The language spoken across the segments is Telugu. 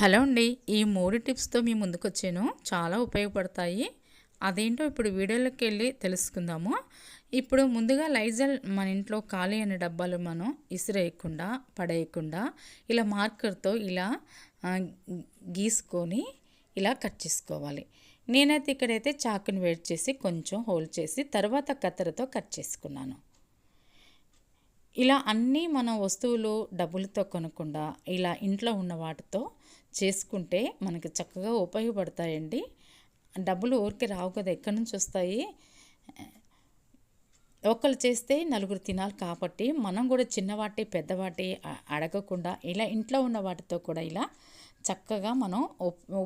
హలో అండి. ఈ మూడు టిప్స్తో మీ ముందుకు వచ్చాను చాలా ఉపయోగపడతాయి. అదేంటో ఇప్పుడు వీడియోలోకి వెళ్ళి తెలుసుకుందాము. ఇప్పుడు ముందుగా లైజల్ మన ఇంట్లో ఖాళీ అనే డబ్బాలు మనం ఇసిరేయకుండా పడేయకుండా ఇలా మార్కర్తో ఇలా గీసుకొని ఇలా కట్ చేసుకోవాలి. నేనైతే ఇక్కడైతే చాకుని వేడి చేసి కొంచెం హోల్డ్ చేసి తర్వాత కత్తెరతో కట్ చేసుకున్నాను. ఇలా అన్నీ మన వస్తువులు డబ్బులతో కొనకుండా ఇలా ఇంట్లో ఉన్న వాటితో చేసుకుంటే మనకి చక్కగా ఉపయోగపడతాయండి. డబ్బులు ఊరికి రావు కదా ఎక్కడి నుంచి వస్తాయి? ఒకళ్ళు చేస్తే నలుగురు తినాలి కాబట్టి మనం కూడా చిన్నవాటి పెద్దవాటి అడగకుండా ఇలా ఇంట్లో ఉన్న వాటితో కూడా ఇలా చక్కగా మనం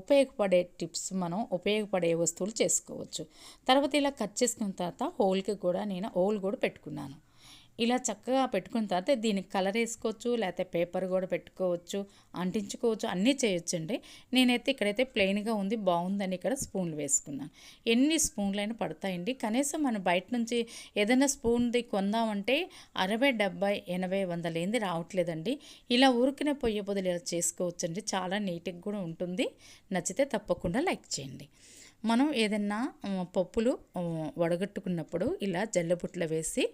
ఉపయోగపడే టిప్స్ మనం ఉపయోగపడే వస్తువులు చేసుకోవచ్చు. తర్వాత ఇలా కట్ చేసుకున్న తర్వాత హోల్కి కూడా నేను హోల్ కూడా పెట్టుకున్నాను. ఇలా చక్కగా పెట్టుకున్న తర్వాత దీనికి కలర్ వేసుకోవచ్చు లేకపోతే పేపర్ కూడా పెట్టుకోవచ్చు అంటించుకోవచ్చు అన్నీ చేయొచ్చండి. నేనైతే ఇక్కడైతే ప్లెయిన్గా ఉంది బాగుందని ఇక్కడ స్పూన్లు వేసుకున్నాను ఎన్ని స్పూన్లైనా పడతాయండి. కనీసం మనం బయట నుంచి ఏదైనా స్పూన్ది కొందామంటే అరవై డెబ్బై ఎనభై వందలు ఏంది రావట్లేదండి. ఇలా ఊరికినే పొయ్యి బదులు ఇలా చేసుకోవచ్చండి. చాలా నీట్గా కూడా ఉంటుంది. నచ్చితే తప్పకుండా లైక్ చేయండి. మనం ఏదన్నా పప్పులు వడగట్టుకున్నప్పుడు ఇలా జల్లబుట్లో వేసి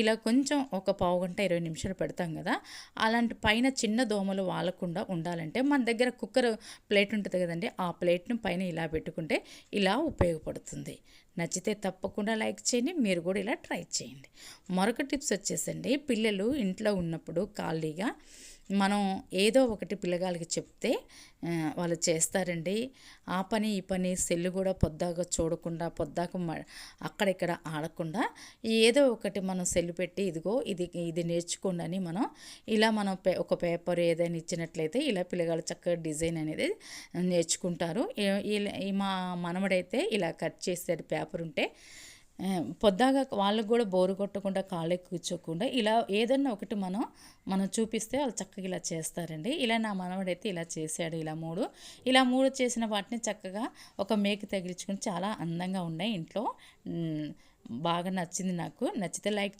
ఇలా కొంచెం ఒక పావు గంట ఇరవై నిమిషాలు పెడతాం కదా అలాంటి పైన చిన్న దోమలు వాలకుండా ఉండాలంటే మన దగ్గర కుక్కర్ ప్లేట్ ఉంటుంది కదండి ఆ ప్లేట్ను పైన ఇలా పెట్టుకుంటే ఇలా ఉపయోగపడుతుంది. నచ్చితే తప్పకుండా లైక్ చేయండి మీరు కూడా ఇలా ట్రై చేయండి. మరొక టిప్స్ వచ్చేసండి పిల్లలు ఇంట్లో ఉన్నప్పుడు ఖాళీగా మనం ఏదో ఒకటి పిల్లగాళ్ళకి చెప్తే వాళ్ళు చేస్తారండి. ఆ పని ఈ పని సెల్లు కూడా పొద్దాక చూడకుండా పొద్దాక అక్కడిక్కడ ఆడకుండా ఏదో ఒకటి మనం సెల్లు పెట్టి ఇదిగో ఇది ఇది నేర్చుకోండి అని మనం ఇలా మనం ఒక పేపర్ ఏదైనా ఇచ్చినట్లయితే ఇలా పిల్లగాళ్ళు చక్కగా డిజైన్ అనేది నేర్చుకుంటారు. మా మనవడైతే ఇలా కట్ చేసేది పేపర్ ఉంటే పొద్దాగా వాళ్ళకు కూడా బోరు కొట్టకుండా కాళ్ళకి కూర్చోకుండా ఇలా ఏదన్నా ఒకటి మనం మనం చూపిస్తే వాళ్ళు చక్కగా ఇలా చేస్తారండి. ఇలా నా మనవడైతే ఇలా చేశాడు ఇలా మూడు. ఇలా మూడు చేసిన వాటిని చక్కగా ఒక మేకు తగిలించుకుని చాలా అందంగా ఉన్నాయి. ఇంట్లో బాగా నచ్చింది నాకు. నచ్చితే లైక్